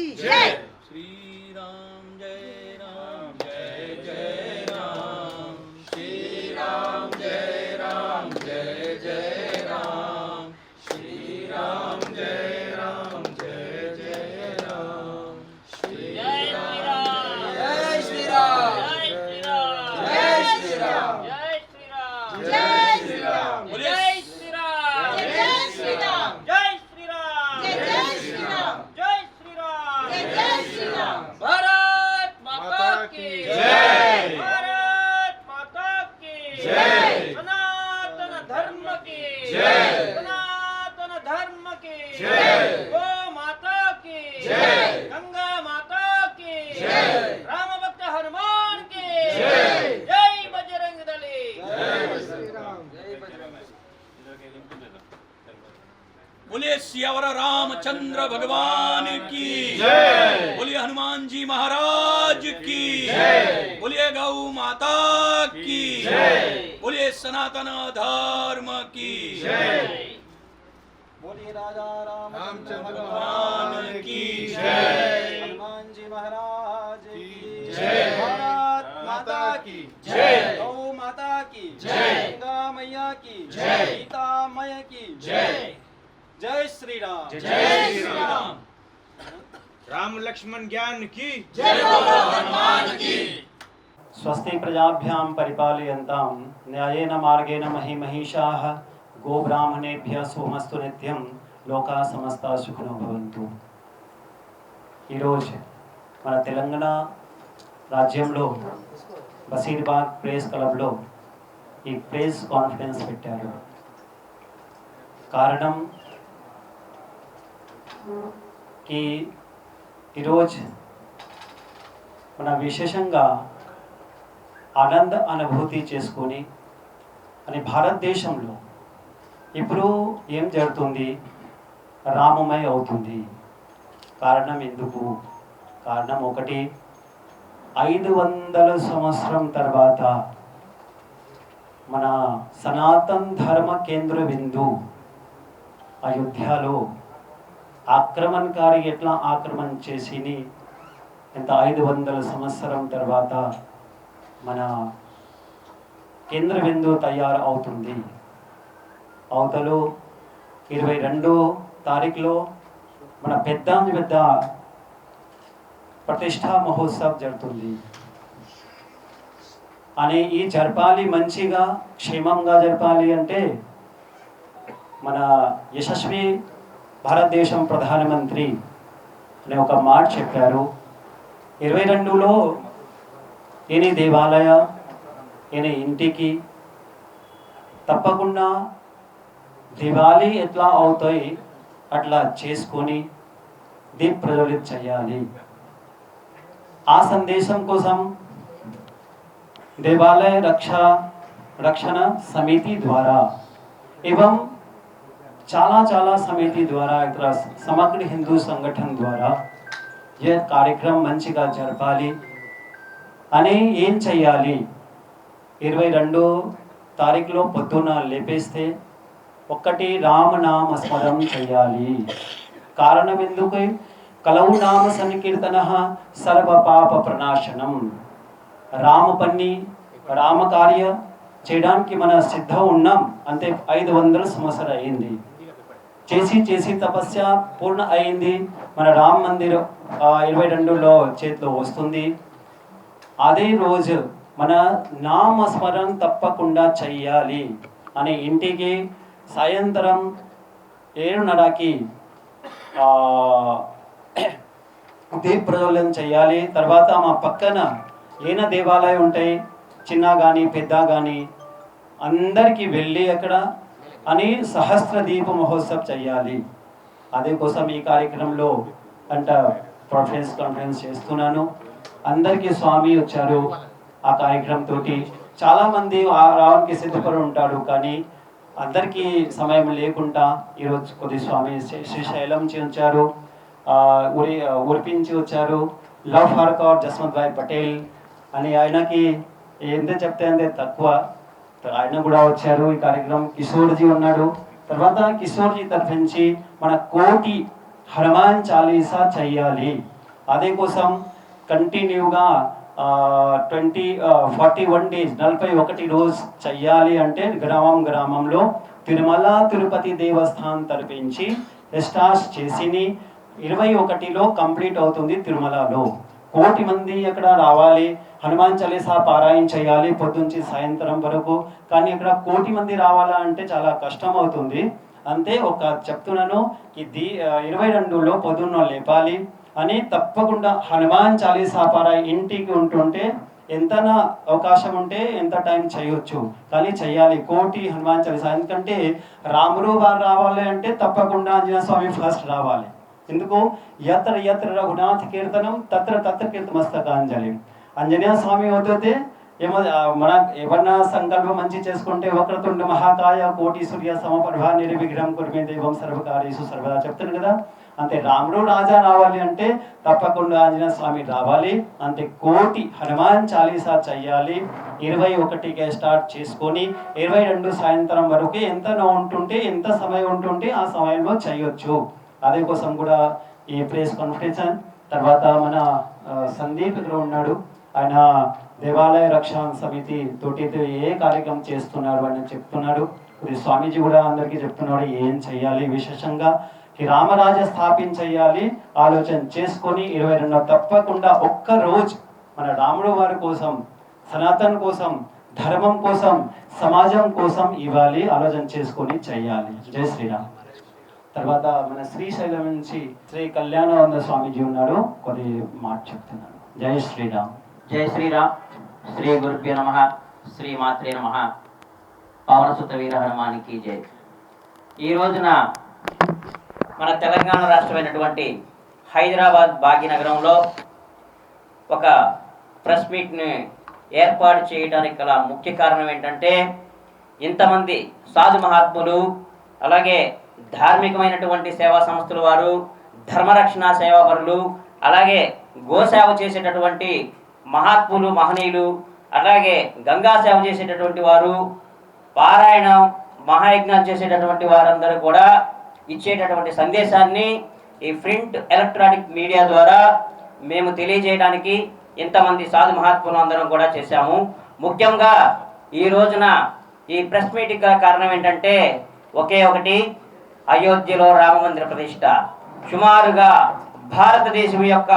কি की। जय। सनातन धर्म की। जय। गो माता की। जय। गंगा माता की। जय। राम भक्त हनुमान की। जय। जय बजरंग दली। जय बोले सियावर रामचंद्र भगवान की। जय। बोले हनुमान जी महाराज की। जय। बोले गौ माता की। जय। बोलिए सनातन धर्म की बोलिए राजा राम रामचंद्र भगवान की जय जय। हनुमान जी महाराज की जय। भारत माता की जय। गौ माता की जय। गंगा मैया की जय। सीता मैया की जय। जय श्री राम जय श्री राम राम लक्ष्मण ज्ञान की जय हनुमान की స్వస్తి ప్రజాభ్యాం పరిపాలయంతాం న్యాయేన మార్గేణ మహి మహిషాః గోబ్రాహ్మణేభ్య సోమస్తు నిత్యం లోకా సమస్త సుఖినో భవంతు ఈరోజు మన తెలంగాణ రాజ్యంలో బసీర్బాగ్ ప్రేస్ క్లబ్లో ఈ ప్రేస్ కాన్ఫరెన్స్ పెట్టారు. కారణం కి ఈరోజు మన విశేషంగా ఆనంద అనుభూతి చేసుకొని అని భారతదేశంలో ఇప్పుడు ఏం జరుగుతుంది? రామమయ అవుతుంది. కారణం ఎందుకు? కారణం ఒకటి ఐదు వందల సంవత్సరం తర్వాత మన సనాతన్ ధర్మ కేంద్ర బిందు అయోధ్యలో ఆక్రమణకారి ఎట్లా ఆక్రమణ చేసిని ఎంత ఐదు వందల సంవత్సరం తర్వాత మన కేంద్ర బిందువు తయారు అవుతుంది. అవతలు ఇరవై రెండో తారీఖులో మన పెద్ద పెద్ద ప్రతిష్టా మహోత్సవ్ జరుగుతుంది. అని ఈ జరపాలి మంచిగా క్షేమంగా జరపాలి అంటే మన యశస్వి భారతదేశం ప్రధానమంత్రి అనే ఒక మాట చెప్పారు. ఇరవై రెండులో ఈయన దేవాలయ ఈయన ఇంటికి తప్పకుండా దివాళీ ఎట్లా అవుతాయి అట్లా చేసుకొని దీప్ ప్రజ్వలిత చేయాలి. ఆ సందేశం కోసం దేవాలయ రక్ష రక్షణ సమితి ద్వారా ఇవం చాలా చాలా సమితి ద్వారా ఇక్కడ సమగ్ర హిందూ సంఘటన ద్వారా ఏ కార్యక్రమం మంచిగా జరపాలి. అని ఏం చెయ్యాలి? ఇరవై రెండో తారీఖులో పొద్దున్న లేపేస్తే ఒక్కటి రామనామ స్మరం చేయాలి కారణం ఎందుకు? కలవు నామ సంకీర్తన సర్వ పాప ప్రణాశనం రామ పన్ని రామ కార్య చేయడానికి మన సిద్ధం ఉన్నాం. అంతే ఐదు వందల సంవత్సరం అయింది. చేసి చేసి తపస్య పూర్ణ అయింది. మన రామ మందిరం ఇరవై రెండులో చేతిలో వస్తుంది. అదే రోజు మన నామస్మరణ తప్పకుండా చెయ్యాలి అని ఇంటికి సాయంత్రం ఏడున్నరకి ఆ, దీప్ ప్రజ్వలన చేయాలి తర్వాత మా పక్కన ఏన దేవాలయం ఉంటాయి చిన్న కానీ పెద్ద కానీ అందరికీ వెళ్ళి అక్కడ అని సహస్ర దీప మహోత్సవ్ చేయాలి అదే కోసం ఈ కార్యక్రమంలో అంట కాన్ఫరెన్స్ కాన్ఫరెన్స్ చేస్తున్నాను. అందరికీ స్వామి వచ్చారు ఆ కార్యక్రమం తోటి చాలా మంది ఆ- రావడానికి సిద్ధపడి ఉంటాడు కానీ అందరికీ సమయం లేకుండా ఈరోజు కొద్ది స్వామి శ్రీశైలం నుంచి వచ్చారు. ఆ, ఉరి ఉరిపించి వచ్చారు. లవ్ హర్కౌర్ జస్వంత్ భాయ్ పటేల్ అని ఆయనకి ఎంత చెప్తే అంతే తక్కువ. ఆయన కూడా వచ్చారు ఈ కార్యక్రమం. కిషోర్జీ ఉన్నాడు. తర్వాత కిషోర్జీ తరఫు నుంచి మన కోటి హనుమాన్ చాలీసా చెయ్యాలి. అదే కోసం కంటిన్యూగా ట్వంటీ ఫార్టీ వన్ డేస్ నలభై ఒకటి రోజు చెయ్యాలి అంటే గ్రామం గ్రామంలో తిరుమల తిరుపతి దేవస్థానం తరపించి ఎస్టార్స్ చేసిని ఇరవై ఒకటిలో కంప్లీట్ అవుతుంది తిరుమలలో. కోటి మంది అక్కడ రావాలి? హనుమాన్ చలీసా పారాయణ చేయాలి పొద్దుంచి సాయంత్రం వరకు. కానీ ఇక్కడ కోటి మంది రావాలా అంటే చాలా కష్టం అవుతుంది. అంతే ఒక చెప్తున్నాను ఇది ఇరవై రెండులో పొద్దున్న లేపాలి. అని తప్పకుండా హనుమాన్ చాలీసా పారాయణ ఇంటికి ఉంటుంటే ఎంత అవకాశం ఉంటే ఎంత టైం చేయొచ్చు. కానీ చేయాలి. కోటి హనుమాన్ చాలీసా. ఎందుకంటే రాముడు వారు రావాలి అంటే తప్పకుండా ఆంజనేయ స్వామి ఫస్ట్ రావాలి. ఎందుకు? యత్ర యత్ర రఘునాథ్ కీర్తనం తత్ర తత్ర కీర్తమస్తకాంజలి. ఆంజనేయ స్వామి అవుతుంది ఏమో మన ఎవరన్నా సంకల్పం మంచి చేసుకుంటే వక్రతుండ మహాకాయ కోటి సూర్య సమప్రభ నిర్విఘ్నం కుర్మే దైవం సర్వకార్యేషు సర్వదా. చెప్తాను కదా? అంతే రాముడు రాజా రావాలి అంటే తప్పకుండా ఆంజనేయ స్వామి రావాలి. అంతే కోటి హనుమాన్ చాలీసా చెయ్యాలి. ఇరవై ఒకటికే స్టార్ట్ చేసుకొని ఇరవై రెండు సాయంత్రం వరకు ఎంత ఉంటుంటే ఎంత సమయం ఉంటుంటే ఆ సమయంలో చేయొచ్చు. అదే కోసం కూడా ఈ ప్రెస్ కాన్ఫరెన్స్ తర్వాత మన సందీప్ ఇక్కడ ఉన్నాడు. ఆయన దేవాలయ రక్షణ సమితి తోటి ఏ కార్యక్రమం చేస్తున్నాడు అని చెప్తున్నాడు. స్వామీజీ కూడా అందరికీ చెప్తున్నాడు ఏం చేయాలి విశేషంగా. రామరాజ స్థాపించేయాలి. ఆలోచన చేసుకొని ఇరవై రెండు తప్పకుండా ఒక్క రోజు మన రాముడు వారి కోసం సనాతన్ కోసం ధర్మం కోసం సమాజం కోసం ఇవ్వాలి ఆలోచన చేసుకొని చెయ్యాలి జై శ్రీరామ్. తర్వాత మన శ్రీశైలం నుంచి శ్రీ కళ్యాణానంద స్వామీజీ ఉన్నాడు. కొన్ని మాట చెప్తున్నాడు జై శ్రీరామ్. జై శ్రీరామ్. శ్రీ గురుభ్యో నమ. శ్రీ మాత్రే నమ. పవనసుత వీర హనుమానికి జై. ఈ రోజున మన తెలంగాణ రాష్ట్రమైనటువంటి హైదరాబాద్ భాగ్యనగరంలో ఒక ప్రెస్ మీట్ని ఏర్పాటు చేయడానికి గల ముఖ్య కారణం ఏంటంటే ఇంతమంది సాధు మహాత్ములు అలాగే ధార్మికమైనటువంటి సేవా సంస్థల వారు ధర్మరక్షణ సేవాపరులు అలాగే గోసేవ చేసేటటువంటి మహాత్ములు మహనీయులు అలాగే గంగా సేవ చేసేటటువంటి వారు పారాయణం మహాయజ్ఞాలు చేసేటటువంటి వారందరూ కూడా ఇచ్చేటటువంటి సందేశాన్ని ఈ ప్రింట్ ఎలక్ట్రానిక్ మీడియా ద్వారా మేము తెలియజేయడానికి ఇంతమంది సాధు మహాత్ములు అందరం కూడా చేశాము. ముఖ్యంగా ఈ రోజున ఈ ప్రెస్ మీటింగ్ గల కారణం ఏంటంటే ఒకే ఒకటి అయోధ్యలో రామ మందిర ప్రతిష్ట. సుమారుగా భారతదేశం యొక్క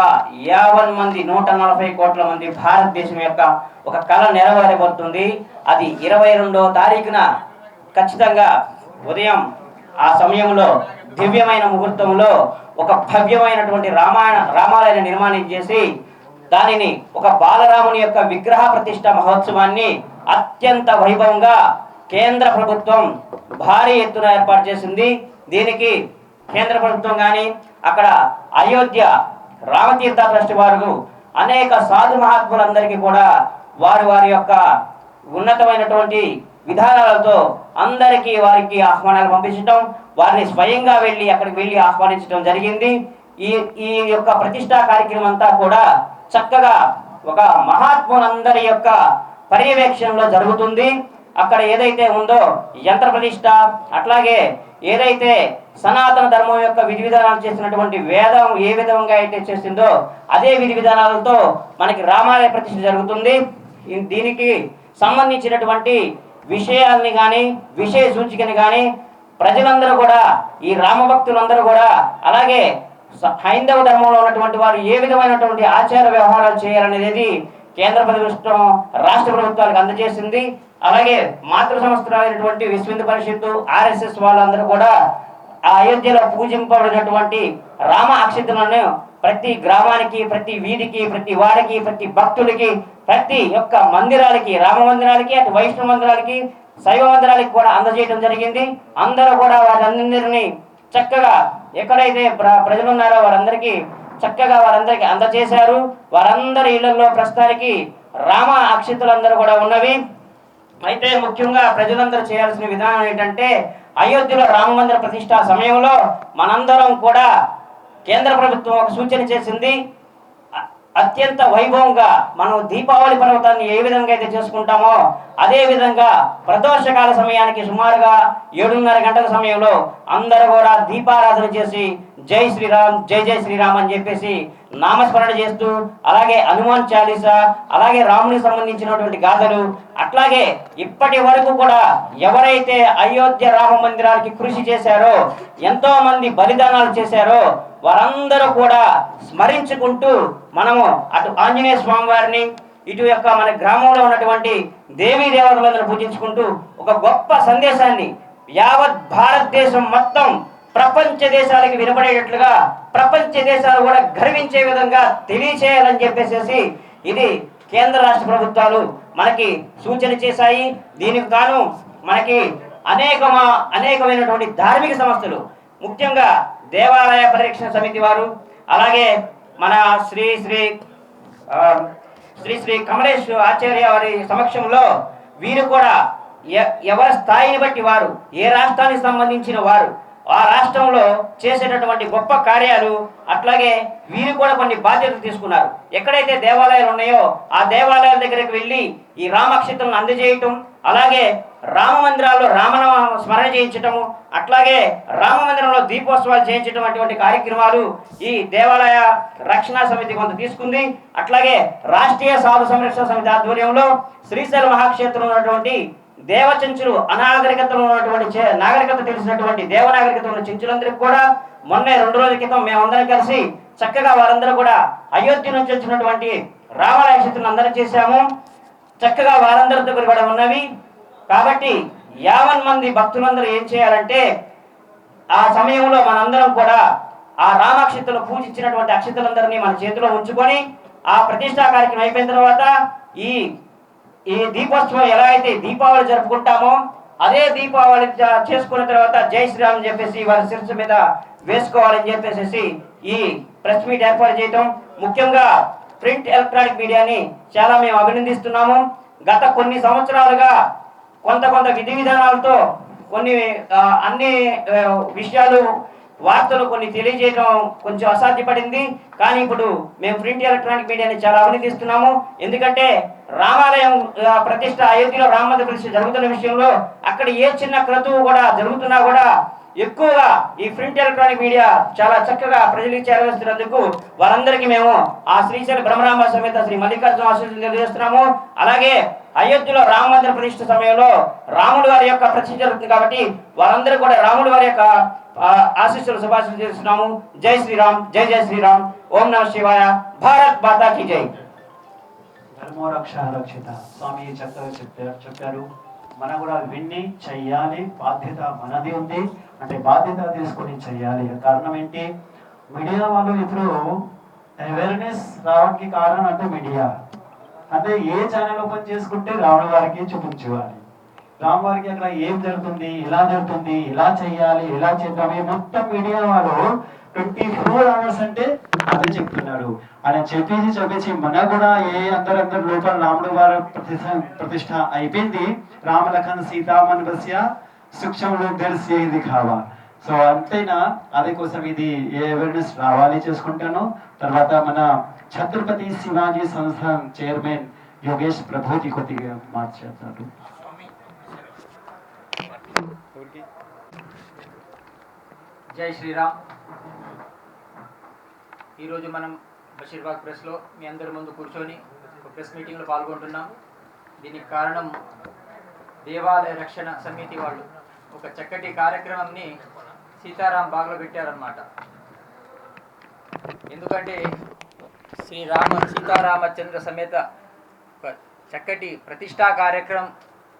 యాభై మంది నూట నలభై కోట్ల మంది భారతదేశం యొక్క ఒక కళ నెరవేరబోతుంది. అది ఇరవై రెండవ తారీఖున ఖచ్చితంగా ఉదయం ఆ సమయంలో దివ్యమైన ముహూర్తంలో ఒక భవ్యమైనటువంటి రామాయణ రామాలయ నిర్మాణం చేసి దానిని ఒక బాలరాముని యొక్క విగ్రహ ప్రతిష్ట మహోత్సవాన్ని అత్యంత వైభవంగా కేంద్ర ప్రభుత్వం భారీ ఎత్తున ఏర్పాటు చేసింది. దీనికి కేంద్ర ప్రభుత్వం కానీ అక్కడ అయోధ్య రామతీర్థ ట్రస్ట్ వారు అనేక సాధు మహాత్ములందరికీ కూడా వారి వారి యొక్క ఉన్నతమైనటువంటి విధానాలతో అందరికీ వారికి ఆహ్వానాలు పంపించడం వారిని స్వయంగా వెళ్ళి అక్కడికి వెళ్ళి ఆహ్వానించడం జరిగింది. ఈ ఈ యొక్క ప్రతిష్టా కార్యక్రమం అంతా కూడా చక్కగా ఒక మహాత్ములందరి యొక్క పర్యవేక్షణలో జరుగుతుంది. అక్కడ ఏదైతే ఉందో యంత్ర ప్రతిష్ట అట్లాగే ఏదైతే సనాతన ధర్మం యొక్క విధి విధానాలు చేసినటువంటి వేదం ఏ విధంగా అయితే చేసిందో అదే విధి విధానాలతో మనకి రామాలయ ప్రతిష్ట జరుగుతుంది. దీనికి సంబంధించినటువంటి విషయాల్ని కానీ విషయ సూచికని కానీ ప్రజలందరూ కూడా ఈ రామభక్తులందరూ కూడా అలాగే హైందవ ధర్మంలో ఉన్నటువంటి వారు ఏ విధమైనటువంటి ఆచార వ్యవహారాలు చేయాలనేది కేంద్ర ప్రభుత్వం రాష్ట్ర ప్రభుత్వాలకు అందజేసింది. అలాగే మాతృ సంస్థలైనటువంటి విశ్వహిందు పరిషత్తు ఆర్ఎస్ఎస్ వాళ్ళందరూ కూడా ఆ అయోధ్యలో పూజింపబడినటువంటి రామ అక్షతలను ప్రతి గ్రామానికి ప్రతి వీధికి ప్రతి వాడికి ప్రతి భక్తులకి ప్రతి యొక్క మందిరాలకి రామ మందిరాలకి అటు వైష్ణవ మందిరాలకి శైవ మందిరాలకి కూడా అందజేయడం జరిగింది. అందరూ కూడా వారందరినీ చక్కగా ఎక్కడైతే ప్ర- ప్రజలు ఉన్నారో వారందరికీ చక్కగా వారందరికీ అందజేశారు. వారందరి ఇళ్ళలో ప్రస్తుతానికి రామ అక్షితులందరూ కూడా ఉన్నవి. అయితే ముఖ్యంగా ప్రజలందరూ చేయాల్సిన విధానం ఏంటంటే అయోధ్యలో రామ మందిర ప్రతిష్ట సమయంలో మనందరం కూడా కేంద్ర ప్రభుత్వం ఒక సూచన చేసింది. అత్యంత వైభవంగా మనం దీపావళి పర్వతాన్ని ఏ విధంగా అయితే చేసుకుంటామో అదే విధంగా ప్రదోషకాల సమయానికి సుమారుగా ఏడున్నర గంటల సమయంలో అందరూ కూడా దీపారాధన చేసి జై శ్రీరామ్ జై జై శ్రీరామ్ అని చెప్పేసి నామస్మరణ చేస్తూ అలాగే హనుమాన్ చాలీస అలాగే రాముని సంబంధించినటువంటి గాథలు అట్లాగే ఇప్పటి వరకు కూడా ఎవరైతే అయోధ్య రామ మందిరానికి కృషి చేశారో ఎంతో మంది బలిదానాలు చేశారో వారందరూ కూడా స్మరించుకుంటూ మనము అటు ఆంజనేయ స్వామి వారిని ఇటు యొక్క మన గ్రామంలో ఉన్నటువంటి దేవీ దేవతలందరూ పూజించుకుంటూ ఒక గొప్ప సందేశాన్ని యావత్ భారతదేశం మొత్తం ప్రపంచ దేశాలకు వినపడేటట్లుగా ప్రపంచ దేశాలు కూడా గర్వించే విధంగా తెలియచేయాలని చెప్పేసి ఇది కేంద్ర రాష్ట్ర ప్రభుత్వాలు మనకి సూచన చేశాయి. దీనికి గాను మనకి అనేకమా అనేకమైనటువంటి ధార్మిక సంస్థలు ముఖ్యంగా దేవాలయ పరిరక్షణ సమితి వారు అలాగే మన శ్రీ శ్రీ శ్రీ శ్రీ కమలేష్ ఆచార్య వారి సమక్షంలో వీరు కూడా ఎ- ఎవరి స్థాయిని బట్టి వారు ఏ రాష్ట్రానికి సంబంధించిన వారు ఆ రాష్ట్రంలో చేసేటటువంటి గొప్ప కార్యాలు అట్లాగే వీరు కూడా కొన్ని బాధ్యతలు తీసుకున్నారు. ఎక్కడైతే దేవాలయాలు ఉన్నాయో ఆ దేవాలయాల దగ్గరికి వెళ్ళి ఈ రామక్షేత్రం అందజేయటం అలాగే రామ మందిరాల్లో రామనామ స్మరణ చేయించటము అట్లాగే రామ మందిరంలో దీపోత్సవాలు చేయించడం అటువంటి కార్యక్రమాలు ఈ దేవాలయ రక్షణ సమితి కొంత తీసుకుంది. అట్లాగే రాష్ట్రీయ సాధు సంరక్షణ సమితి ఆధ్వర్యంలో శ్రీశైల మహాక్షేత్రంలో ఉన్నటువంటి దేవ చెంచులు అనాగరికతలో ఉన్నటువంటి నాగరికత తెలిసినటువంటి దేవ నాగరికతలో చెంచులందరికీ కూడా మొన్న రెండు రోజుల క్రితం మేమందరం కలిసి చక్కగా వారందరూ కూడా అయోధ్య నుంచి వచ్చినటువంటి రామాలయ అందరం చేశాము. చక్కగా వారందరి దగ్గర కూడా ఉన్నవి. కాబట్టి యావన్ మంది భక్తులందరూ ఏం చేయాలంటే ఆ సమయంలో మనందరం కూడా ఆ రామాక్షతులు పూజించినటువంటి అక్షితలందరినీ మన చేతిలో ఉంచుకొని ఆ ప్రతిష్టా కార్యక్రమం అయిపోయిన తర్వాత ఈ ఈ దీపోత్సవం ఎలా అయితే దీపావళి జరుపుకుంటామో అదే దీపావళి చేసుకున్న తర్వాత జై శ్రీరామ్ అని చెప్పేసి వారి శిరస్సు మీద వేసుకోవాలని చెప్పేసి ఈ ప్రెస్ మీట్ ఏర్పాటు చేయటం. ముఖ్యంగా ప్రింట్ ఎలక్ట్రానిక్ మీడియాని చాలా మేము అభినందిస్తున్నాము. గత కొన్ని సంవత్సరాలుగా కొంత కొంత విధి విధానాలతో కొన్ని అన్ని విషయాలు వార్తలు కొన్ని తెలియజేయడం కొంచెం అసాధ్యపడింది. కానీ ఇప్పుడు మేము ప్రింట్ ఎలక్ట్రానిక్ మీడియాని చాలా అభినందిస్తున్నాము. ఎందుకంటే రామాలయం ప్రతిష్ట అయోధ్యలో రామ మందిర ప్రతిష్ట జరుగుతున్న విషయంలో అక్కడ ఏ చిన్న క్రతువు కూడా జరుగుతున్నా కూడా ఎక్కువగా ఈ ప్రింట్ ఎలక్ట్రానిక్ మీడియా చాలా చక్కగా ప్రజలకు చేరవేస్తున్నందుకు వారందరికీ మేము ఆ శ్రీశైల బ్రహ్మరామ సమేత శ్రీ మల్లికార్జున ఆశీస్సులు తెలియజేస్తున్నాము. అలాగే అయోధ్యలో రామ మందిర ప్రతిష్ఠ సమయంలో రాముడు వారి యొక్క ప్రతిష్ఠ జరుగుతుంది కాబట్టి వారందరూ కూడా రాముడు వారి యొక్క ఆశీస్సులు శుభాశీస్సులు చేస్తున్నాము. జై శ్రీరామ్ జై జై శ్రీరామ్. ఓం నమ శివాయ. భారత్ మాతా కి జై. ధర్మో రక్ష రక్షిత. స్వామి చెప్తారు చెప్పారు చెప్పారు. మనం కూడా విన్ని చెయ్యాలి. బాధ్యత మనది ఉంది. అంటే బాధ్యత తీసుకొని చెయ్యాలి. కారణం ఏంటి? మీడియా వాళ్ళు ఇప్పుడు అవేర్నెస్ రావడానికి కారణం అంటే మీడియా. అంటే ఏ ఛానల్ ఓపెన్ చేసుకుంటే రావణ వారికి చూపించేవారు. రామవారికి అక్కడ ఏం జరుగుతుంది? ఎలా జరుగుతుంది? ఎలా చేయాలి? ఎలా చేద్దాం? ఈ మొత్తం మీడియా వాళ్ళు ట్వంటీ ఫోర్ అవర్స్ అంటే అదే చెప్తున్నాడు. ఆయన చెప్పేసి చెప్పేసి మన కూడా ఏ అందరందరి లోపల రాముడు వారి ప్రతిష్ట ప్రతిష్ట అయిపోయింది. రామలఖన్ సీతామన్ బస్య సూక్ష్మ రూప్ దర్శి సో అంతేనా? అదే కోసం ఇది ఏ అవేర్నెస్ రావాలి చేసుకుంటాను? తర్వాత మన ఛత్రపతి శివాజీ సంస్థ చైర్మన్ యోగేష్ ప్రభుకి కొద్దిగా మాట్లాడతారు జై శ్రీరామ్. ఈరోజు మనం బషీర్బాగ్ ప్రెస్లో మీ అందరి ముందు కూర్చొని ఒక ప్రెస్ మీటింగ్లో పాల్గొంటున్నాం. దీనికి కారణం దేవాలయ రక్షణ సమితి వాళ్ళు ఒక చక్కటి కార్యక్రమంని సీతారాం బాగ్లో పెట్టారనమాట ఎందుకంటే శ్రీరామ సీతారామచంద్ర సమేత ఒక చక్కటి ప్రతిష్టా కార్యక్రమం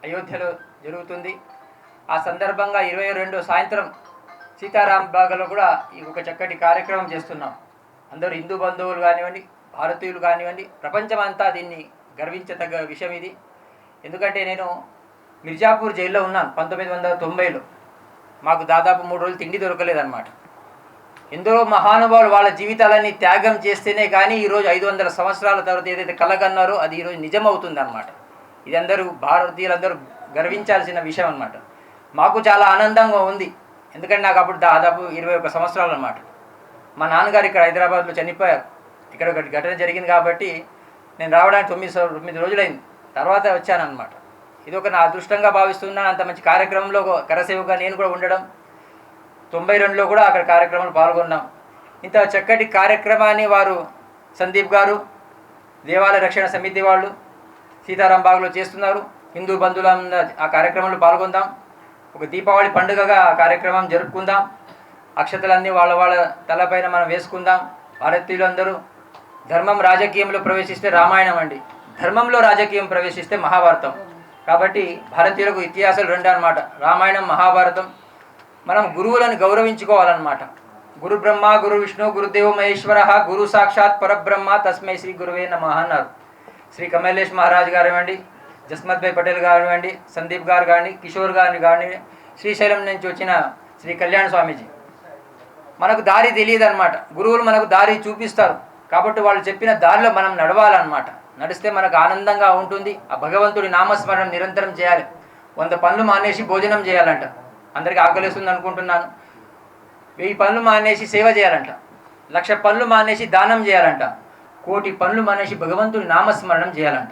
అయోధ్యలో జరుగుతుంది. ఆ సందర్భంగా ఇరవై రెండు సాయంత్రం సీతారాం బాగలో కూడా ఈ ఒక చక్కటి కార్యక్రమం చేస్తున్నాం. అందరూ హిందూ బంధువులు కానివ్వండి భారతీయులు కానివ్వండి ప్రపంచమంతా దీన్ని గర్వించదగ్గ విషయం ఇది. ఎందుకంటే నేను మిర్జాపూర్ జైల్లో ఉన్నాను పంతొమ్మిది వందల తొంభైలో. మాకు దాదాపు మూడు రోజులు తిండి దొరకలేదన్నమాట. ఎందరో మహానుభావులు వాళ్ళ జీవితాలన్నీ త్యాగం చేస్తేనే కానీ ఈరోజు ఐదు వందల సంవత్సరాల తర్వాత ఏదైతే కలగన్నారో అది ఈరోజు నిజమవుతుంది అనమాట ఇది అందరూ భారతీయులందరూ గర్వించాల్సిన విషయం అనమాట మాకు చాలా ఆనందంగా ఉంది. ఎందుకంటే నాకు అప్పుడు దాదాపు ఇరవై ఒక సంవత్సరాలు అనమాట మా నాన్నగారు ఇక్కడ హైదరాబాద్లో చనిపోయారు. ఇక్కడ ఒక ఘటన జరిగింది కాబట్టి నేను రావడానికి తొమ్మిది తొమ్మిది రోజులైంది. తర్వాత వచ్చానమాట ఇది ఒక నా అదృష్టంగా భావిస్తున్నాను. అంత మంచి కార్యక్రమంలో కరసేవగా నేను కూడా ఉండడం. తొంభై రెండులో కూడా అక్కడ కార్యక్రమంలో పాల్గొన్నాం. ఇంత చక్కటి కార్యక్రమాన్ని వారు సందీప్ గారు దేవాలయ రక్షణ సమితి వాళ్ళు సీతారాం బాగ్లో చేస్తున్నారు. హిందూ బంధువుల ఆ కార్యక్రమంలో పాల్గొందాం. ఒక దీపావళి పండుగగా కార్యక్రమం జరుపుకుందాం. అక్షతలన్నీ వాళ్ళ వాళ్ళ తలపైన మనం వేసుకుందాం. భారతీయులు అందరూ ధర్మం రాజకీయంలో ప్రవేశిస్తే రామాయణం అండి. ధర్మంలో రాజకీయం ప్రవేశిస్తే మహాభారతం. కాబట్టి భారతీయులకు ఇతిహాసాలు రెండు అనమాట రామాయణం మహాభారతం. మనం గురువులను గౌరవించుకోవాలన్నమాట. గురు బ్రహ్మ గురు విష్ణు గురుదేవ మహేశ్వర గురు సాక్షాత్ పరబ్రహ్మ తస్మై శ్రీ గురువే నమ అన్నారు. శ్రీ కమలేష్ మహారాజ్ గారు జస్మత్ జస్మత్భాయ్ పటేల్ గారివ్వండి సందీప్ గారు కానీ కిషోర్ గారిని కానీ శ్రీశైలం నుంచి వచ్చిన శ్రీ కళ్యాణ స్వామీజీ. మనకు దారి తెలియదు అనమాట గురువులు మనకు దారి చూపిస్తారు. కాబట్టి వాళ్ళు చెప్పిన దారిలో మనం నడవాలన్నమాట. నడిస్తే మనకు ఆనందంగా ఉంటుంది. ఆ భగవంతుడి నామస్మరణ నిరంతరం చేయాలి. వంద పనులు మానేసి భోజనం చేయాలంట. అందరికీ ఆకలిస్తుంది అనుకుంటున్నాను. వెయ్యి పనులు మానేసి సేవ చేయాలంట. లక్ష పనులు మానేసి దానం చేయాలంట. కోటి పనులు మానేసి భగవంతుడి నామస్మరణం చేయాలంట.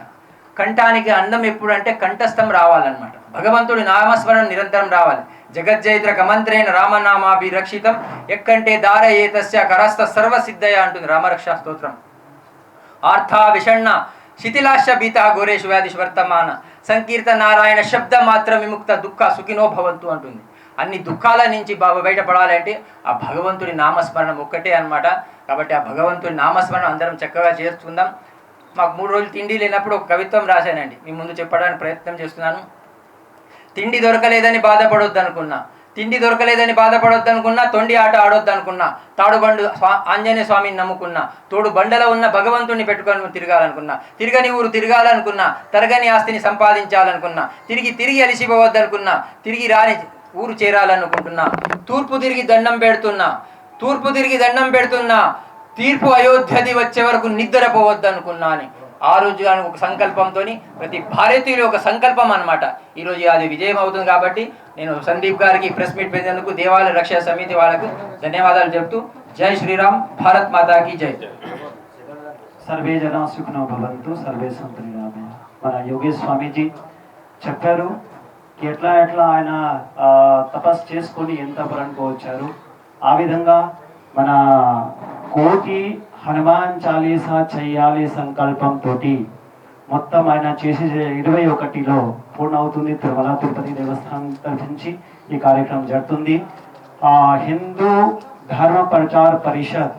కంఠానికి అందం ఎప్పుడు అంటే కంఠస్థం రావాలన్నమాట. భగవంతుడి నామస్మరణ నిరంతరం రావాలి. జగజ్జైత్ర కమంత్రేణ రామనామాభిరక్షితం. ఎక్కంటే దార ఏతస్య కరస్థ సర్వసిద్ధయ అంటుంది రామరక్షా స్తోత్రం. ఆర్థా విషణ్ణ శిథిలాశ భీత గోరేష్ వ్యాధిష్ వర్తమాన. సంకీర్త నారాయణ శబ్ద మాత్ర విముక్త దుఃఖ సుఖినో భవంతు అంటుంది. అన్ని దుఃఖాల నుంచి బాబు బయటపడాలంటే ఆ భగవంతుడి నామస్మరణం ఒక్కటే అన్నమాట. కాబట్టి ఆ భగవంతుడి నామస్మరణం అందరం చక్కగా చేసుకుందాం మాకు మూడు రోజులు తిండి లేనప్పుడు ఒక కవిత్వం రాశానండి. మీ ముందు చెప్పడానికి ప్రయత్నం చేస్తున్నాను. తిండి దొరకలేదని బాధపడొద్దు అనుకున్నా తిండి దొరకలేదని బాధపడొద్దు అనుకున్నా తొండి ఆట ఆడొద్దు అనుకున్నా తాడుబండు స్వా ఆంజనేయ స్వామిని నమ్ముకున్నా తోడు బండలో ఉన్న భగవంతుని పెట్టుకొని తిరగాలనుకున్నా తిరగని ఊరు తిరగాలనుకున్నా తరగని ఆస్తిని సంపాదించాలనుకున్నా తిరిగి తిరిగి అలిసిపోవద్దు అనుకున్నా తిరిగి రాని ఊరు చేరాలనుకుంటున్నా తూర్పు తిరిగి దండం పెడుతున్నా తూర్పు తిరిగి దండం పెడుతున్నా తీర్పు అయోధ్యది వచ్చే వరకు నిద్రపోవద్దు అనుకున్నాను ఆ రోజు కానీ ఒక సంకల్పంతో ప్రతి భారతీయులు ఒక సంకల్పం అనమాట ఈరోజు అది విజయం అవుతుంది కాబట్టి నేను సందీప్ గారికి ప్రెస్ మీట్ పెట్టేందుకు దేవాలయ రక్షణ సమితి వాళ్ళకు ధన్యవాదాలు చెప్తూ జై శ్రీరామ్ భారత్ మాతాకి జై. సర్వే జనా సుఖనో భవంతు సర్వే మన యోగేష్ స్వామీజీ చెప్పారు ఎట్లా ఎట్లా ఆయన తపస్సు చేసుకొని ఎంత పరంగా వచ్చారు. ఆ విధంగా మన కోటి హనుమాన్ చాలీసా చెయ్యాలి సంకల్పంతో మొత్తం ఆయన చేసి ఇరవై ఒకటిలో పూర్ణవుతుంది తిరుమల తిరుపతి దేవస్థానం తరఫించి ఈ కార్యక్రమం జరుగుతుంది. ఆ హిందూ ధర్మ ప్రచార పరిషత్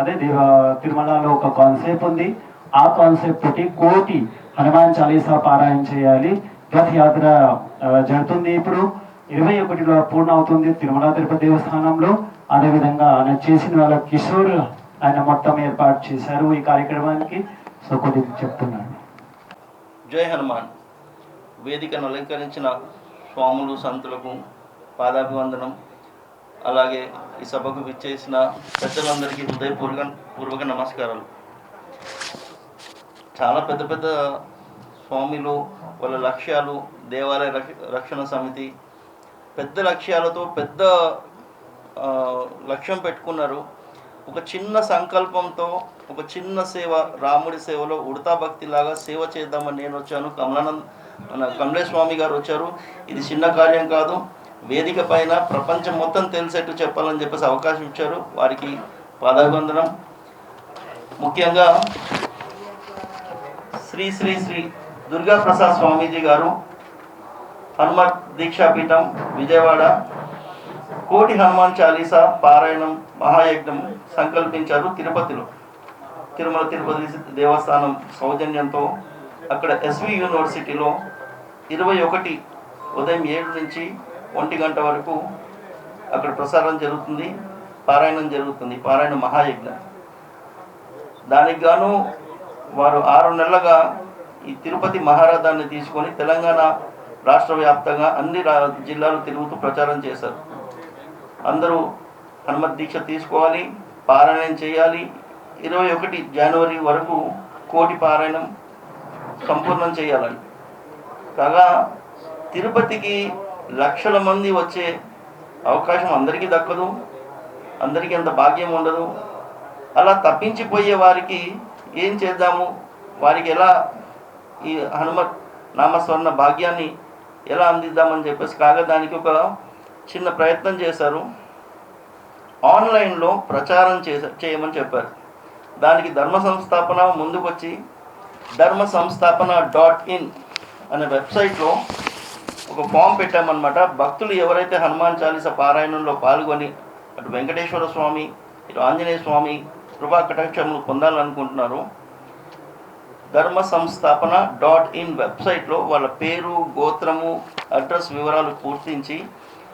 అదే దేవ తిరుమలలో ఒక కాన్సెప్ట్ ఉంది. ఆ కాన్సెప్ట్ తోటి కోటి హనుమాన్ చాలీసా పారాయణ చేయాలి. రథయాత్ర జరుగుతుంది ఇప్పుడు. ఇరవై ఒకటిలో పూర్ణమవుతుంది తిరుమల తిరుపతి దేవస్థానంలో. అదేవిధంగా ఆయన చేసిన వాళ్ళ కిషోర్ ఆయన మొత్తం ఏర్పాటు చేశారు ఈ కార్యక్రమానికి. సో కొద్దిగా చెప్తున్నాను. జయ హనుమాన్. వేదికను అలంకరించిన స్వాములు సంతులకు పాదాభివందనం. అలాగే ఈ సభకు విచ్చేసిన పెద్దలందరికీ హృదయపూర్వక పూర్వక నమస్కారాలు. చాలా పెద్ద పెద్ద స్వామిలు వాళ్ళ లక్ష్యాలు దేవాలయ రక్షణ సమితి పెద్ద లక్ష్యాలతో పెద్ద లక్ష్యం పెట్టుకున్నారు. ఒక చిన్న సంకల్పంతో ఒక చిన్న సేవ రాముడి సేవలో ఉడతా భక్తిలాగా సేవ చేద్దామని నేను వచ్చాను. కమలానంద్ మన కమలేష్ స్వామి గారు వచ్చారు. ఇది చిన్న కార్యం కాదు. వేదిక పైన ప్రపంచం మొత్తం తెలిసేట్టు చెప్పాలని చెప్పేసి అవకాశం ఇచ్చారు. వారికి పాదాభివందనం. ముఖ్యంగా శ్రీ శ్రీ శ్రీ దుర్గా ప్రసాద్ స్వామీజీ గారు హనుమత్ దీక్షాపీఠం విజయవాడ కోటి హనుమాన్ చాలీసా పారాయణం మహాయజ్ఞం సంకల్పించారు తిరుపతిలో. తిరుమల తిరుపతి దేవస్థానం సౌజన్యంతో అక్కడ ఎస్వి యూనివర్సిటీలో ఇరవై ఒకటి ఉదయం ఏడు నుంచి ఒంటి గంట వరకు అక్కడ ప్రసారం జరుగుతుంది పారాయణం జరుగుతుంది పారాయణ మహాయజ్ఞం. దానికి గాను వారు ఆరు నెలలుగా ఈ తిరుపతి మహారథాన్ని తీసుకొని తెలంగాణ రాష్ట్ర వ్యాప్తంగా అన్ని రా జిల్లాలు తిరుగుతూ ప్రచారం చేశారు. అందరూ హనుమత్ దీక్ష తీసుకోవాలి పారాయణం చేయాలి. ఇరవై ఒకటి జనవరి వరకు కోటి పారాయణం సంపూర్ణం చేయాలని కాగా తిరుపతికి లక్షల మంది వచ్చే అవకాశం అందరికీ దక్కదు అందరికీ అంత భాగ్యం ఉండదు. అలా తప్పించిపోయే వారికి ఏం చేద్దాము? వారికి ఎలా ఈ హనుమత్ నామస్మరణ భాగ్యాన్ని ఎలా అందిద్దామని చెప్పేసి కాగా దానికి ఒక చిన్న ప్రయత్నం చేశారు. ఆన్లైన్లో ప్రచారం చేస చేయమని చెప్పారు. దానికి ధర్మ సంస్థాపన ముందుకొచ్చి ధర్మ సంస్థాపన డాట్ ఇన్ అనే వెబ్సైట్లో ఒక ఫామ్ పెట్టామన్నమాట. భక్తులు ఎవరైతే హనుమాన్ చాలీస పారాయణంలో పాల్గొని అటు వెంకటేశ్వర స్వామి ఇటు ఆంజనేయ స్వామి కృపా కటాక్షములు పొందాలనుకుంటున్నారో ధర్మ సంస్థాపన డాట్ ఇన్ వెబ్సైట్లో వాళ్ళ పేరు గోత్రము అడ్రస్ వివరాలు పూర్తించి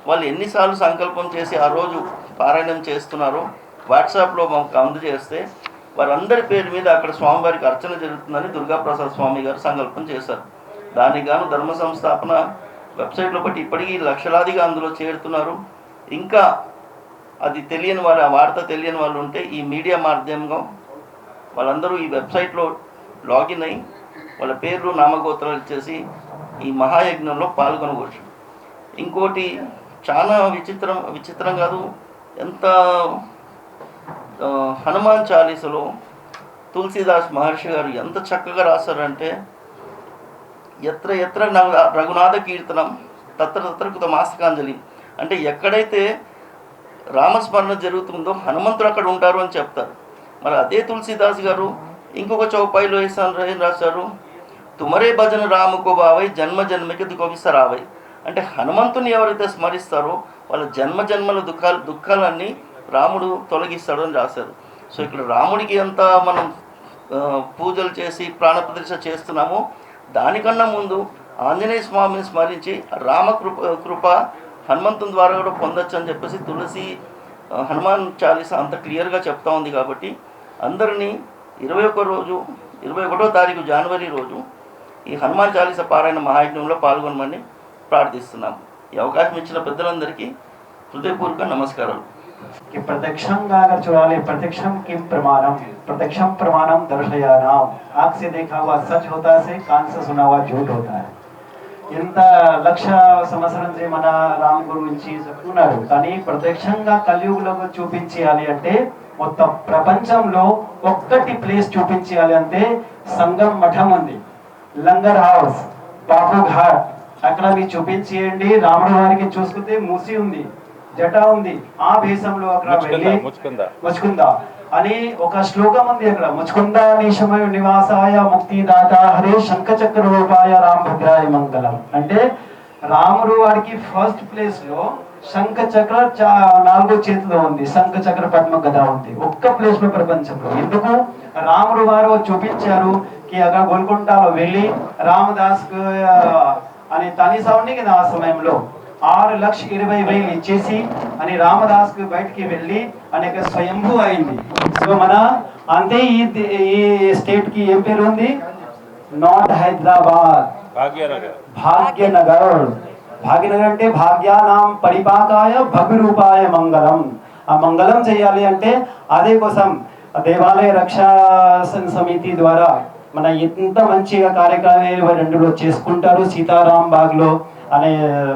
వాళ్ళు ఎన్నిసార్లు సంకల్పం చేసి ఆ రోజు పారాయణం చేస్తున్నారో వాట్సాప్లో మాకు అందజేస్తే వారందరి పేరు మీద అక్కడ స్వామివారికి అర్చన జరుగుతుందని దుర్గాప్రసాద్ స్వామి గారు సంకల్పం చేశారు. దానికి గాను ధర్మ సంస్థాపన వెబ్సైట్లో బట్టి ఇప్పటికీ లక్షలాదిగా అందులో చేరుతున్నారు. ఇంకా అది తెలియని వారు ఆ వార్త తెలియని వాళ్ళు ఉంటే ఈ మీడియా మాధ్యమంగా వాళ్ళందరూ ఈ వెబ్సైట్లో లాగిన్ అయ్యి వాళ్ళ పేర్లు నామగోత్రాలు ఇచ్చేసి ఈ మహాయజ్ఞంలో పాల్గొనవచ్చు. ఇంకోటి చాలా విచిత్రం విచిత్రం కాదు ఎంత హనుమాన్ చాలీసలో తులసీదాస్ మహర్షి గారు ఎంత చక్కగా రాశారంటే ఎత్ర ఎత్ర రఘునాథ కీర్తనం తత్ర తత్ర కృత మాస్తకాంజలి అంటే ఎక్కడైతే రామస్మరణ జరుగుతుందో హనుమంతుడు అక్కడ ఉంటారు అని చెప్తారు. మరి అదే తులసీదాస్ గారు ఇంకొక చౌపాయిలో వేసాను ఏం రాశారు? తుమరే భజన రాముకు బావై జన్మ జన్మకి దుఃఖిస్తరావై అంటే హనుమంతుని ఎవరైతే స్మరిస్తారో వాళ్ళ జన్మ జన్మల దుఃఖాలు దుఃఖాలన్నీ రాముడు తొలగిస్తాడు అని రాశారు. సో ఇక్కడ రాముడికి ఎంత మనం పూజలు చేసి ప్రాణప్రతిష్ఠ చేస్తున్నామో దానికన్నా ముందు ఆంజనేయ స్వామిని స్మరించి రామ కృప కృప హనుమంతుని ద్వారా కూడా పొందొచ్చు అని చెప్పేసి తులసి హనుమాన్ చాలీస అంత క్లియర్గా చెప్తా ఉంది కాబట్టి అందరినీ ఇరవై ఒక్క రోజు ఇరవై ఒకటో తారీఖు జనవరి రోజు ఈ హనుమాన్ చాలీస పారాయణ మహాయజ్ఞంలో పాల్గొనమని ప్రార్థిస్తున్నాం ఈ అవకాశం ఇచ్చిన పెద్దలందరికీ హృదయపూర్వక నమస్కారాలు कि प्रत्यक्षंगा अगर चुराले प्रत्यक्षम किम प्रमाणम प्रत्यक्षम प्रमाणम दर्शयानाम आंख से देखा हुआ सच होता है कान से सुना हुआ झूठ होता है ఇంత లక్ష సంవత్సరం నుంచి మన రామ్ గురించి చెప్తున్నారు కానీ ప్రత్యక్షంగా కలియుగులకు చూపించాలి అంటే మొత్తం ప్రపంచంలో ఒక్కటి ప్లేస్ చూపించాలి అంటే సంగం మఠం ఉంది. లంగర్ హౌస్ బాపు ఘాట్. అక్కడ మీరు చూపించేయండి. రాముడు వారికి చూసుకుంటే మూసి ఉంది జట ఉంది. ఆ దేశంలో అక్కడ వెళ్ళి ముచ్చుకుందా? అని ఒక శ్లోకం ఉంది అక్కడ. ముచ్చుకుందా నిశమయ నివాసాయ ముక్తిదాత హరే శంఖ చక్ర రూపాయ రామ్ భద్రాయ మంగళం. అంటే రాముడు వాడికి ఫస్ట్ ప్లేస్లో శంఖ చక్ర చా- నాలుగో చేతిలో ఉంది. శంఖ చక్ర పద్మ గద ఉంది. ఒక్క ప్లేస్లో ప్రపంచంలో. ఎందుకు? రాముడు వారు చూపించారు కి అక్కడ గోల్కొండలో వెళ్ళి రామదాస్ అని తని సౌండింగ్ ఆ సమయంలో ఆరు లక్ష ఇరవై వేలు ఇచ్చేసి అని రామదాస్కు బయటికి వెళ్ళి అనేక స్వయంభూ అయింది. సో మన అంతే ఈ ఈ స్టేట్కి ఏం పేరు ఉంది? నాట్ హైదరాబాద్. భాగ్యనగర్. భాగ్యనగర్. అంటే భాగ్యానాం పరిపాకాయ భవిరూపాయ మంగళం. ఆ మంగళం చేయాలి అంటే అదే కోసం దేవాలయ రక్షా సమితి ద్వారా మన ఎంత మంచిగా కార్యక్రమాలు రెండులో చేసుకుంటారు. సీతారాం బాగ్లో అనే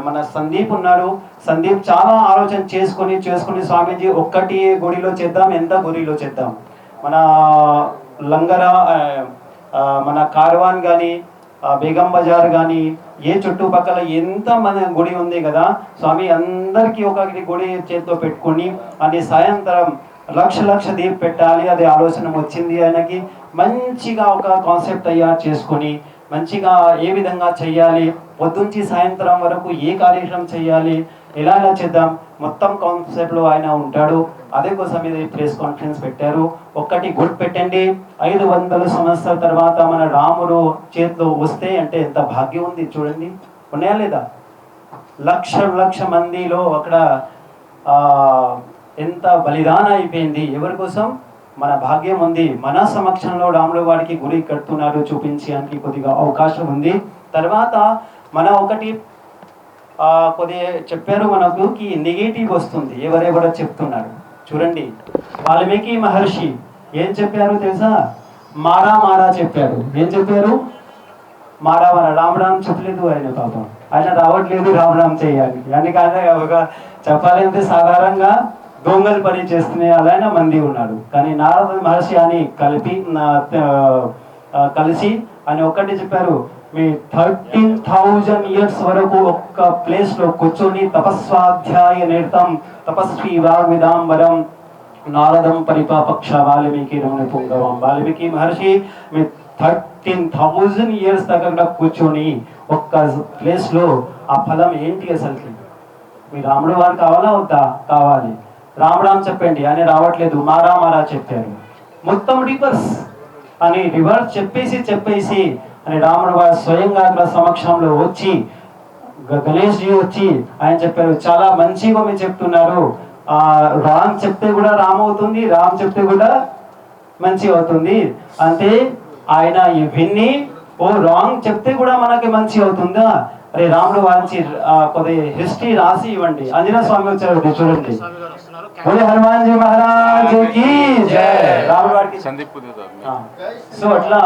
మన సందీప్ ఉన్నారు సందీప్ చాలా ఆలోచన చేసుకొని చేసుకుని స్వామీజీ ఒక్కటి గుడిలో చేద్దాం ఎంత గుడిలో చేద్దాం? మన లంగరా మన కార్వాన్ కానీ బేగం బజార్ కానీ ఏ చుట్టుపక్కల ఎంత మన గుడి ఉంది కదా స్వామి అందరికీ ఒకటి గుడి చేతితో పెట్టుకొని అని సాయంత్రం లక్ష లక్ష దీప్ పెట్టాలి అదే ఆలోచన వచ్చింది ఆయనకి. మంచిగా ఒక కాన్సెప్ట్ తయారు చేసుకొని మంచిగా ఏ విధంగా చేయాలి పొద్దుంచి సాయంత్రం వరకు ఏ కార్యక్రమం చేయాలి ఎలా ఎలా చేద్దాం? మొత్తం కాన్సెప్ట్లో ఆయన ఉంటాడు. అదే కోసం ఇది ప్రెస్ కాన్ఫరెన్స్ పెట్టారు. ఒక్కటి గుడ్ పెట్టండి ఐదు వందల సంవత్సరాల తర్వాత మన రాముడు చేతిలో వస్తే అంటే ఎంత భాగ్యం ఉంది చూడండి. ఉన్నాయా లేదా? లక్ష లక్ష మందిలో అక్కడ ఆ ఎంత బలిదానం అయిపోయింది. ఎవరి కోసం? మన భాగ్యం ఉంది. మన సమక్షంలో రాముడు వాడికి గురి కడుతున్నారు. చూపించడానికి కొద్దిగా అవకాశం ఉంది. తర్వాత మన ఒకటి కొద్ది చెప్పారు మనకు కి నెగిటివ్ వస్తుంది. ఎవరెవరో చెప్తున్నారు. చూడండి. వాల్మీకి మహర్షి ఏం చెప్పారు తెలుసా? మారా మారా చెప్పారు. ఏం చెప్పారు? మారా మారా. రామ్ రామ్ చెప్పలేదు ఆయన పాపం. ఆయన రావట్లేదు రామ్ రామ్ చేయాలి. అందుకని ఒక చెప్పాలంటే సాధారణంగా దొంగలు పని చేస్తున్న అలానే మంది ఉన్నాడు కానీ నారద మహర్షి అని కలిపి నా- కలిసి అని ఒక్కటి చెప్పారు. మీ థర్టీన్ థౌజండ్ ఇయర్స్ వరకు ఒక్క ప్లేస్లో కూర్చొని తపస్వాధ్యాయ నిరతం తపస్వి వాగ్విదాంబరం నారదం పరిపాపక్ష వాల్మీకి నూనె పుంగవం వాల్మీకి మహర్షి మీ థర్టీన్ థౌజండ్ ఇయర్స్ దగ్గర కూర్చొని ఒక్క ప్లేస్లో ఆ ఫలం ఏంటి అసలుకి మీ రాముడు వారు కావాలా వద్దా? కావాలి. రామరామ్ చెప్పండి అని రావట్లేదు. మారా మారా చెప్పారు. మొత్తం రివర్స్ అని రివర్స్ చెప్పేసి చెప్పేసి అని రాముడు వారు స్వయంగా అక్కడ సమక్షంలో వచ్చి గణేష్ జీ వచ్చి ఆయన చెప్పారు చాలా మంచిగా మీరు చెప్తున్నారు. ఆ రామ్ చెప్తే కూడా రామ్ అవుతుంది రామ్ చెప్తే కూడా మంచి అవుతుంది. అంటే ఆయన ఈ విన్ని ఓ రాంగ్ చెప్తే కూడా మనకి మంచి అవుతుందా? అరే రాముడు వాల్చి కొద్ది హిస్టరీ రాసి ఇవ్వండి. అంజన స్వామి వచ్చారు చూడండి. బోలే హనుమాన్ జీ మహారాజ్కి రాముడు వాడికి సందీప్ సో అట్లా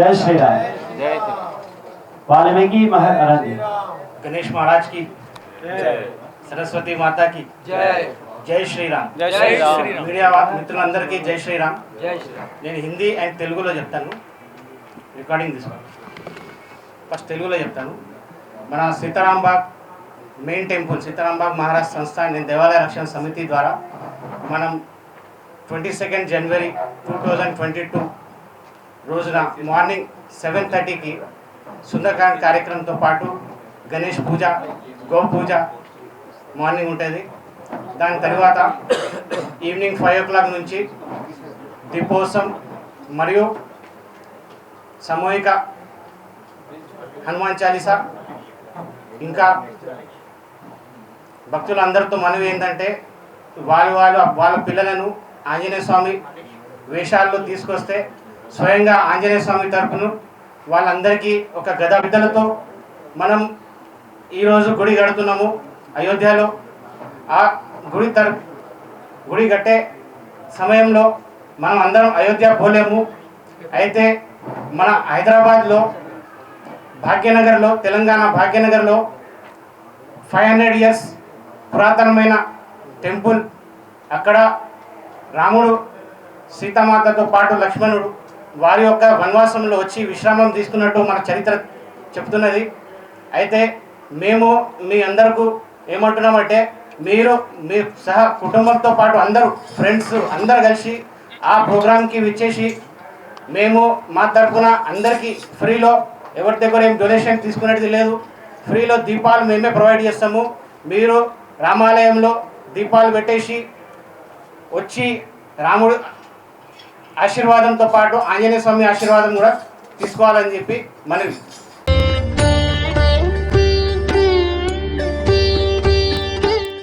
జై శ్రీరామ్. వాల్మీకి మహారాజ్ గణేష్ మహారాజ్కి సరస్వతి మాత కి జై. శ్రీరామ్. మీడియా మిత్రులందరికీ జై శ్రీరామ్. నేను హిందీ అండ్ తెలుగులో చెప్తాను. రికార్డింగ్ తీసుకోండి. ఫస్ట్ తెలుగులో చెప్తాను. మన సీతారాంబాగ్ మెయిన్ టెంపుల్ సీతారాంబాగ్ మహారాజ్ సంస్థ నేను దేవాలయ రక్షణ సమితి ద్వారా మనం ట్వంటీ సెకండ్ జనవరి టూ థౌజండ్ ట్వంటీ టూ రోజున మార్నింగ్ సెవెన్ థర్టీకి సుందరకాండ్ కార్యక్రమంతో పాటు గణేష్ పూజ గో పూజ మార్నింగ్ ఉంటుంది. దాని తర్వాత ఈవినింగ్ ఫైవ్ ఓ క్లాక్ నుంచి దీపోత్సవం మరియు సామూహిక హనుమాన్ చాలీసా? ఇంకా భక్తులందరితో మనవి ఏంటంటే వాళ్ళు వాళ్ళు వాళ్ళ పిల్లలను ఆంజనేయ స్వామి వేషాల్లో తీసుకొస్తే స్వయంగా ఆంజనేయ స్వామి తరపును వాళ్ళందరికీ ఒక గద బిడ్డలతో మనం ఈరోజు గుడి కడుతున్నాము. అయోధ్యలో ఆ గుడి తర గుడి కట్టే సమయంలో మనం అందరం అయోధ్య పోలేము. అయితే మన హైదరాబాద్లో భాగ్యనగర్లో తెలంగాణ భాగ్యనగర్లో ఫైవ్ హండ్రెడ్ ఇయర్స్ పురాతనమైన టెంపుల్. అక్కడ రాముడు సీతామాతతో పాటు లక్ష్మణుడు వారి యొక్క వనవాసంలో వచ్చి విశ్రామం తీసుకున్నట్టు మన చరిత్ర చెప్తున్నది. అయితే మేము మీ అందరకు ఏమంటున్నామంటే మీరు మీ సహా కుటుంబంతో పాటు అందరూ ఫ్రెండ్స్ అందరు కలిసి ఆ ప్రోగ్రామ్కి విచ్చేసి మేము మా తరఫున అందరికీ ఫ్రీలో ఎవరి దగ్గర ఏం డొనేషన్ తీసుకునేది లేదు. ఫ్రీలో దీపాలు మేమే ప్రొవైడ్ చేస్తాము. మీరు రామాలయంలో దీపాలు పెట్టేసి వచ్చి రాముడు ఆశీర్వాదంతో పాటు ఆంజనేయ స్వామి ఆశీర్వాదం కూడా తీసుకోవాలని చెప్పి మనవి.